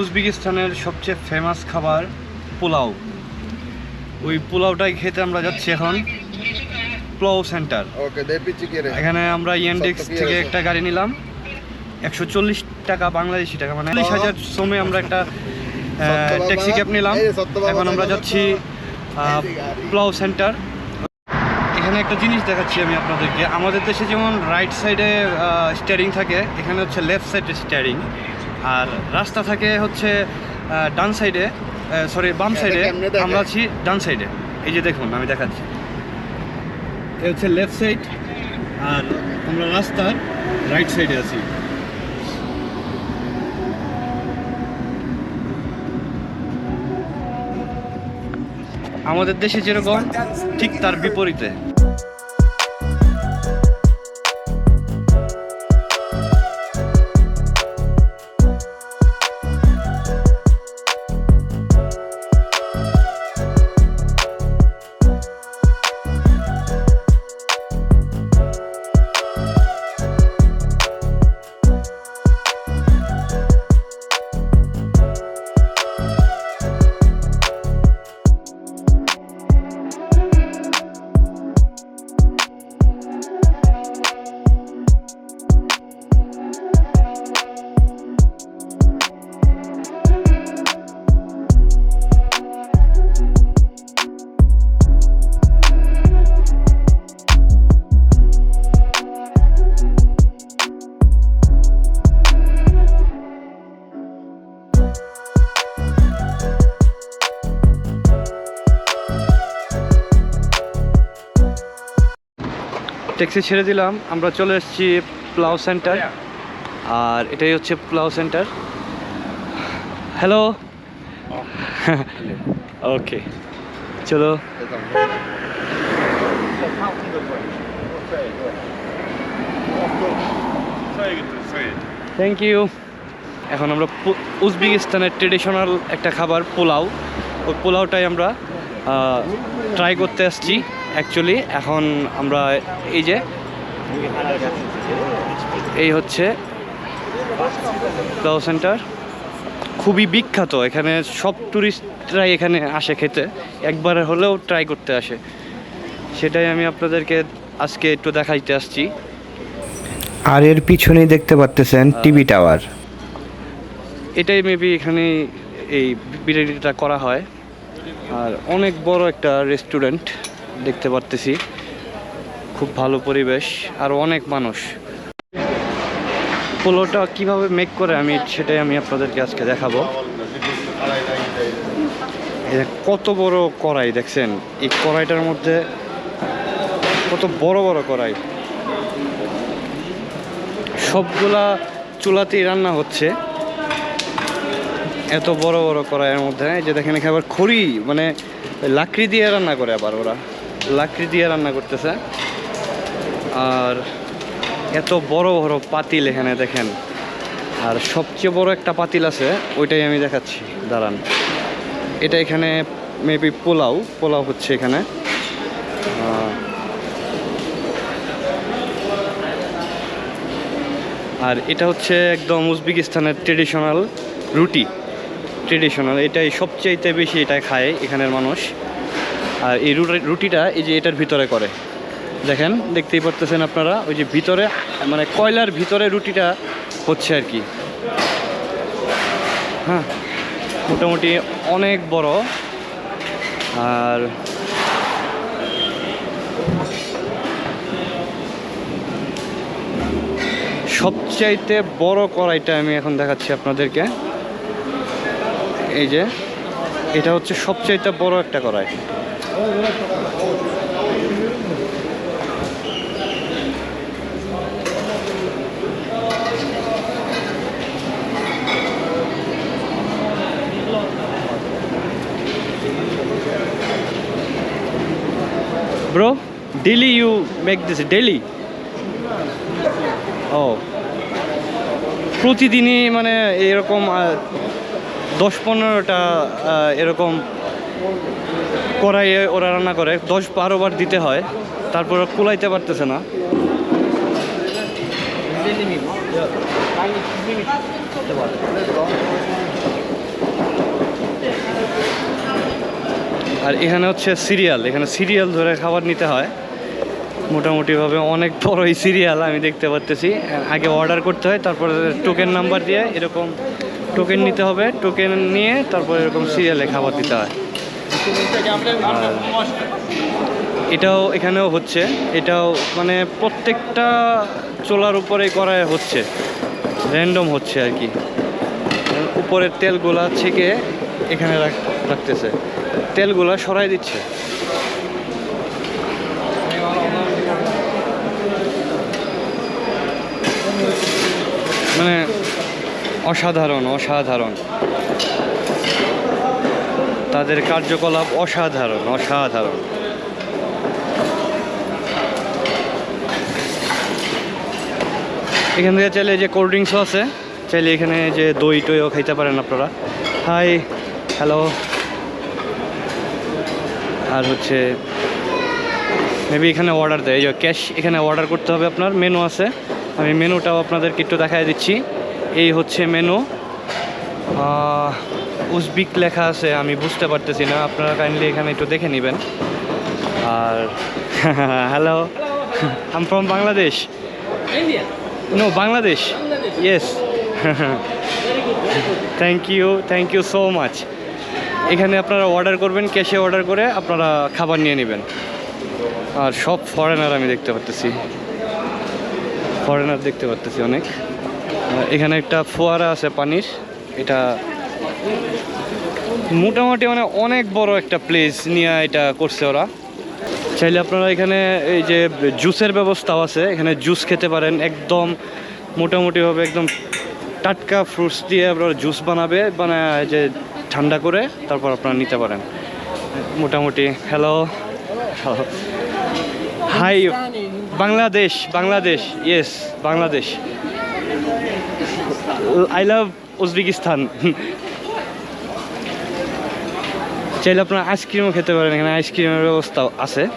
উজবেকিস্তানের সবচেয়ে ফেমাস খাবার পোলাও। ওই পোলাওটাই খেতে আমরা যাচ্ছি এখন পোলাও সেন্টার। এখানে আমরা ইয়েন্ডেক্স থেকে একটা গাড়ি নিলাম। একশো চল্লিশ টাকা বাংলাদেশি টাকা মানে চল্লিশ হাজার শ্রমে আমরা একটা ট্যাক্সি ক্যাব নিলাম। এখন আমরা যাচ্ছি প্লাউ সেন্টার। এখানে একটা জিনিস দেখাচ্ছি আমি আপনাদেরকে। আমাদের দেশে যেমন রাইট সাইডে স্টিয়ারিং থাকে এখানে হচ্ছে লেফট সাইডে স্টিয়ারিং আর রাস্তা থাকে হচ্ছে ডান সাইডে সরি বাম সাইডে আমরা আছি ডান সাইডে এই যে দেখুন আমি দেখাচ্ছি। এ হচ্ছে লেফট সাইড আর আমরা রাস্তার রাইট সাইডে আছি। আমাদের দেশে যেরকম ঠিক তার বিপরীতে। ট্যাক্সি ছেড়ে দিলাম। আমরা চলে এসেছি প্লাউ সেন্টার আর এটাই হচ্ছে প্লাউ সেন্টার হ্যালো ওকে চলো। থ্যাংক ইউ এখন আমরা উজবেকিস্তানের ট্রেডিশনাল একটা খাবার পোলাও। ওই পোলাওটাই আমরা ট্রাই করতে আসছি। অ্যাকচুয়ালি এখন আমরা এই যে এই হচ্ছে পোলাও সেন্টার খুবই বিখ্যাত এখানে সব ট্যুরিস্টরাই এখানে আসে খেতে। একবার হলেও ট্রাই করতে আসে। সেটাই আমি আপনাদেরকে আজকে একটু দেখাইতে আসছি। আর এর পিছনেই দেখতে পাচ্তেছেন টিভি টাওয়ার। এটাই মেবি এখানে এই বিরিয়ানিটা করা হয়। আর অনেক বড় একটা রেস্টুরেন্ট দেখতে পারতেছি। খুব ভালো পরিবেশ, আর অনেক মানুষ। পোলোটা কীভাবে মেক করে আমি সেটাই আমি আপনাদেরকে আজকে দেখাবো। কত বড় কড়াই, দেখছেন? এই কড়াইটার মধ্যে কত বড় বড় কড়াই। সবগুলা চুলাতেই রান্না হচ্ছে। এত বড় বড় কড়াইয়ের মধ্যে যে দেখেন এখানে আবার খড়ি মানে লাকড়ি দিয়ে রান্না করে আবার ওরা। লাকড়ি দিয়ে রান্না করতেছে। আর এত বড় বড় পাতিল এখানে দেখেন। আর সবচেয়ে বড় একটা পাতিল আছে, ওইটাই আমি দেখাচ্ছি। দাঁড়ান। এটা এখানে মেবি পোলাও পোলাও হচ্ছে এখানে। আর এটা হচ্ছে একদম উজবেকিস্তানের ট্রেডিশনাল রুটি। ট্রেডিশনাল এটাই সবচাইতে বেশি এটা খায় এখানের মানুষ। আর এই রুটি- রুটিটা এই যে এটার ভিতরে করে। দেখেন, দেখতেই পারতেছেন আপনারা, ওই যে ভিতরে মানে কয়লার ভিতরে রুটিটা হচ্ছে আর কি। হ্যাঁ মোটামুটি অনেক বড়। আর সবচাইতে বড় কড়াইটা আমি এখন দেখাচ্ছি আপনাদেরকে। এই যে, এটা হচ্ছে সবচাইতে বড় একটা কড়াই। Bro daily you make this daily ও। প্রতিদিনই মানে এরকম দশ পনেরোটা এরকম কড়াইয়ে ওরা রান্না করে। দশ বারোবার দিতে হয়, তারপর কুলাইতে পারতেছে না। আর এখানে হচ্ছে সিরিয়াল। এখানে সিরিয়াল ধরে খাবার নিতে হয়। মোটামুটিভাবে অনেক বড় এই সিরিয়াল আমি দেখতে পারতেছি। আগে অর্ডার করতে হয়, তারপরে টোকেন নাম্বার দিয়ে এরকম টোকেন নিতে হবে। টোকেন নিয়ে তারপর এরকম সিরিয়ালে খাবার দিতে হয়। এটাও এখানেও হচ্ছে। এটাও মানে প্রত্যেকটা চোলার উপরে করা হচ্ছে। র্যান্ডম হচ্ছে আর কি। উপরের তেলগুলা ছেঁকে এখানে রাখ- রাখতেছে। তেলগুলা সরাই দিচ্ছে। মানে অসাধারণ অসাধারণ। তাদের কার্যকলাপ অসাধারণ অসাধারণ। এখান থেকে চাইলে যে কোল্ড ড্রিঙ্কসও আছে, চাইলে এখানে যে দই টইও খাইতে পারেন আপনারা। হাই হ্যালো আর হচ্ছে মেবি এখানে অর্ডার দেয়। এই যে ক্যাশ এখানে অর্ডার করতে হবে আপনার মেনু আছে। আমি মেনুটাও আপনাদেরকে একটু দেখাই দিচ্ছি। এই হচ্ছে মেনু উজবিক লেখা আছে আমি বুঝতে পারতেছি না। আপনারা কাইন্ডলি এখানে একটু দেখে নেবেন। আর hello I'm from Bangladesh no Bangladesh yes thank you thank you so much এখানে আপনারা অর্ডার করবেন ক্যাশে অর্ডার করে আপনারা খাবার নিয়ে নেবেন। আর সব ফরেনার আমি দেখতে পারতেছি। ফরেনার দেখতে পারতেছি অনেক। এখানে একটা ফোয়ারা আছে পানির। এটা মোটামুটি মানে অনেক বড় একটা প্লেস নিয়ে এটা করছে ওরা। চাইলে আপনারা এখানে এই যে জুসের ব্যবস্থাও আছে, এখানে জুস খেতে পারেন। একদম মোটামুটিভাবে একদম টাটকা ফ্রুটস দিয়ে আপনারা জুস বানাবে মানে যে ঠান্ডা করে তারপর আপনারা নিতে পারেন। মোটামুটি hello hi Bangladesh Bangladesh yes Bangladesh I love Uzbekistan চাইলে আপনারা আইসক্রিমও খেতে পারেন, এখানে আইসক্রিমের ব্যবস্থা আছে।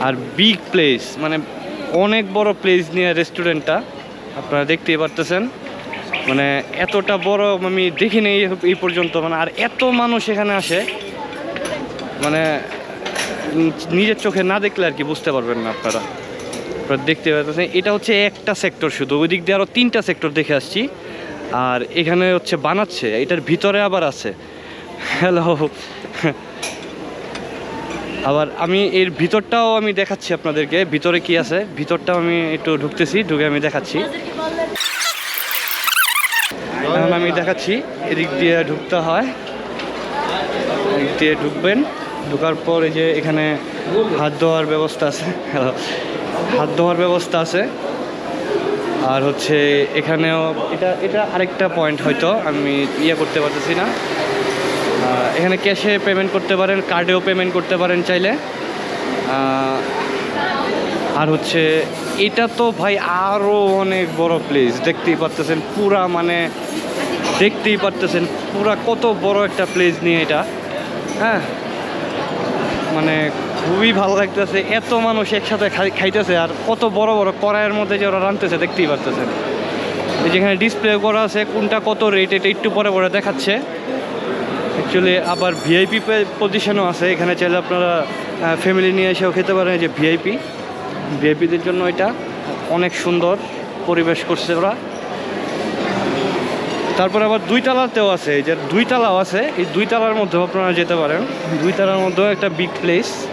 আর বিগ প্লেস মানে অনেক বড় প্লেস নিয়ে রেস্টুরেন্টটা আপনারা দেখতেই পারতেছেন। মানে এতটা বড় আমি দেখিনি এই- এই পর্যন্ত মানে আর এত মানুষ এখানে আসে মানে নিজের চোখে না দেখলে আর কি বুঝতে পারবেন না আপনারা। আপনারা দেখতে পাচ্ছেন এটা হচ্ছে একটা সেক্টর শুধু ওই দিক দিয়ে আরও তিনটা সেক্টর দেখে আসছি। আর এখানে হচ্ছে বানাচ্ছে, এটার ভিতরে আবার আছে। হ্যালো আবার আমি এর ভিতরটাও আমি দেখাচ্ছি আপনাদেরকে, ভিতরে কি আছে? ভিতরটাও আমি একটু ঢুকতেছি, ঢুকে আমি দেখাচ্ছি। এখন আমি দেখাচ্ছি, এদিক দিয়ে ঢুকতে হয়। এদিক দিয়ে ঢুকবেন, ঢুকার পর এই যে এখানে হাত ধোয়ার ব্যবস্থা আছে। হ্যালো হাত ধোয়ার ব্যবস্থা আছে। আর হচ্ছে এখানেও এটা এটা আরেকটা পয়েন্ট হয়তো আমি ইয়ে করতে পারতেছি না। এখানে ক্যাশে পেমেন্ট করতে পারেন কার্ডেও পেমেন্ট করতে পারেন চাইলে। আর হচ্ছে এটা তো ভাই আরও অনেক বড় প্লেস দেখতেই পারতেছেন পুরা মানে দেখতেই পারতেছেন পুরা কত বড় একটা প্লেস নিয়ে এটা। হ্যাঁ? মানে খুবই ভালো লাগতেছে। এত মানুষ একসাথে খাই- খাইতেছে আর কত বড় বড় কড়াইয়ের মধ্যে যে ওরা রাঁধতেছে, দেখতেই পারতেছেন। যেখানে ডিসপ্লে করা আছে, কোনটা কত রেট এটা একটু পরে পরে দেখাচ্ছে। অ্যাকচুয়ালি আবার ভিআইপি পজিশনও আছে। এখানে চাইলে আপনারা ফ্যামিলি নিয়ে এসেও খেতে পারেন যে ভিআইপি ভিআইপিদের জন্য এটা অনেক সুন্দর পরিবেশ করছে ওরা। তারপরে আবার দুই তালাতেও আছে। যে দুই তালাও আছে। এই দুই তালার মধ্যেও আপনারা যেতে পারেন। দুই তালার মধ্যেও একটা বিগ প্লেস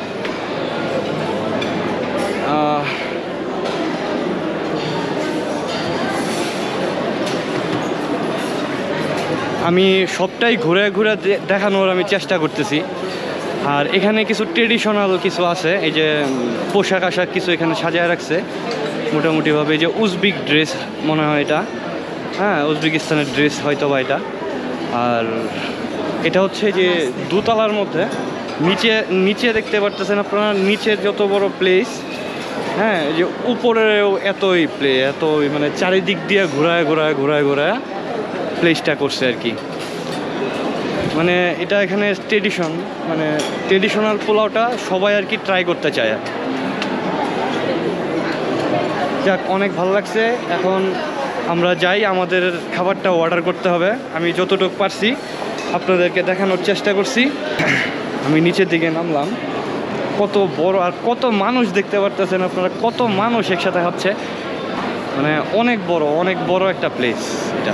আমি সবটাই ঘুরে ঘুরে দেখানোর আমি চেষ্টা করতেছি। আর এখানে কিছু ট্রেডিশনাল কিছু আছে, এই যে পোশাক আশাক কিছু এখানে সাজায় রাখছে। মোটামুটিভাবে এই যে উজবিক ড্রেস মনে হয় এটা। হ্যাঁ উজবেকিস্তানের ড্রেস হয়তো বা এটা। আর এটা হচ্ছে যে দুতলার মধ্যে। নিচে নিচে দেখতে পারতেছেন আপনারা, নিচের যত বড় প্লেস হ্যাঁ যে উপরেও এতই প্লে এতই মানে চারিদিক দিয়ে ঘোরায় ঘোরায় ঘোরায় ঘোরায় প্লেসটা করছে আর কি। মানে এটা এখানে ট্রেডিশন মানে ট্রেডিশনাল পোলাওটা সবাই আর কি ট্রাই করতে চায়। যাক, অনেক ভালো লাগছে। এখন আমরা যাই, আমাদের খাবারটা অর্ডার করতে হবে। আমি যতটুকু পারছি আপনাদেরকে দেখানোর চেষ্টা করছি। আমি নিচের দিকে নামলাম। কত বড় আর কত মানুষ দেখতে পারতেছেন আপনারা, কত মানুষ একসাথে হচ্ছে। মানে অনেক বড় অনেক বড় একটা প্লেস এটা।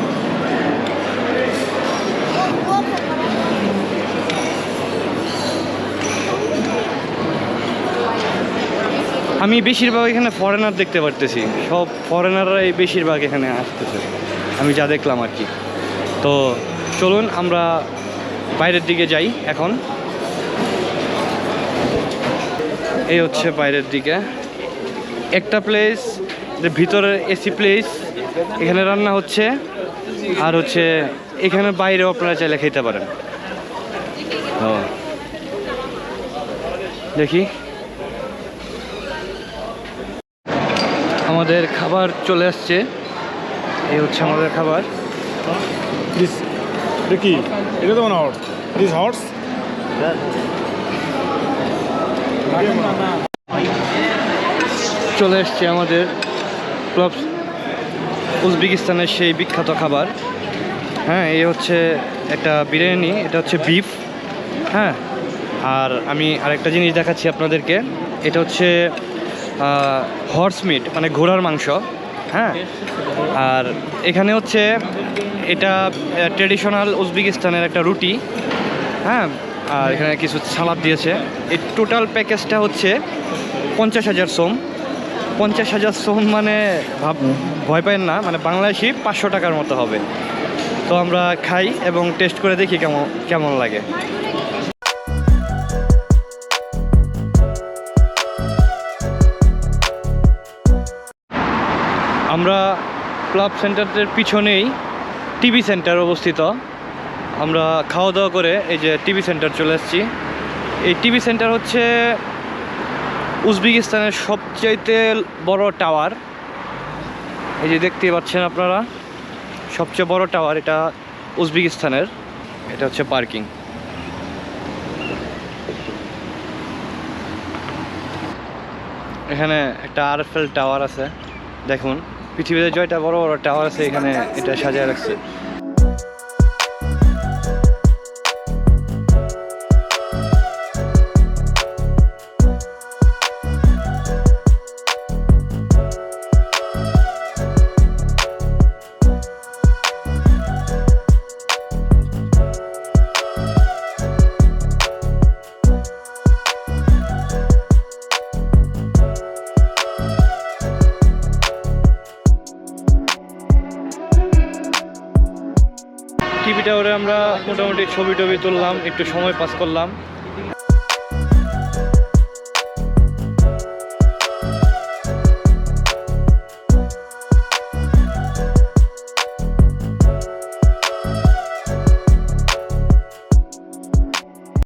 আমি বেশিরভাগ এখানে ফরেনার দেখতে পারতেছি। সব ফরেনাররাই বেশিরভাগ এখানে আসতেছে। আমি যা দেখলাম আর কি। তো চলুন, আমরা বাইরের দিকে যাই এখন। এই হচ্ছে বাইরের দিকে। একটা প্লেস ভিতরের এসি প্লেস এখানে রান্না হচ্ছে। আর হচ্ছে এখানে বাইরেও আপনারা চাইলে খেতে পারেন। ও। দেখি। আমাদের খাবার চলে আসছে। এই হচ্ছে আমাদের খাবার। This, Ricky, it is one horse. This horse? চলে এসছে আমাদের উজবেকিস্তানের সেই বিখ্যাত খাবার। হ্যাঁ এই হচ্ছে একটা বিরিয়ানি, এটা হচ্ছে বিফ হ্যাঁ? আর আমি আরেকটা জিনিস দেখাচ্ছি আপনাদেরকে, এটা হচ্ছে হর্স মিট মানে ঘোড়ার মাংস হ্যাঁ? আর এখানে হচ্ছে, এটা ট্রেডিশনাল উজবেকিস্তানের একটা রুটি হ্যাঁ? আর এখানে কিছু সালাদ দিয়েছে। এই টোটাল প্যাকেজটা হচ্ছে পঞ্চাশ হাজার সোম। পঞ্চাশ হাজার সোম মানে ভাব, ভয় পাবেন না মানে বাংলাদেশি পাঁচশো টাকার মতো হবে। তো আমরা খাই এবং টেস্ট করে দেখি কেমন কেমন লাগে। আমরা ক্লাব সেন্টারের পিছনেই টিভি সেন্টার অবস্থিত। আমরা খাওয়া দাওয়া করে এই যে টিভি সেন্টার চলে এসেছি এই টিভি সেন্টার হচ্ছে উজবেকিস্তানের সবচাইতে বড় টাওয়ার এই যে দেখতে পাচ্ছেন আপনারা, সবচেয়ে বড় টাওয়ার এটা উজবেকিস্তানের। এটা হচ্ছে পার্কিং এখানে একটা আরএফএল টাওয়ার আছে, দেখুন। পৃথিবীতে জয়টা বড় বড় টাওয়ার আছে, এখানে এটা সাজায় রাখছে। টিভি টাওয়ারে আমরা মোটামুটি ছবি টবি তুললাম একটু সময় পাস করলাম।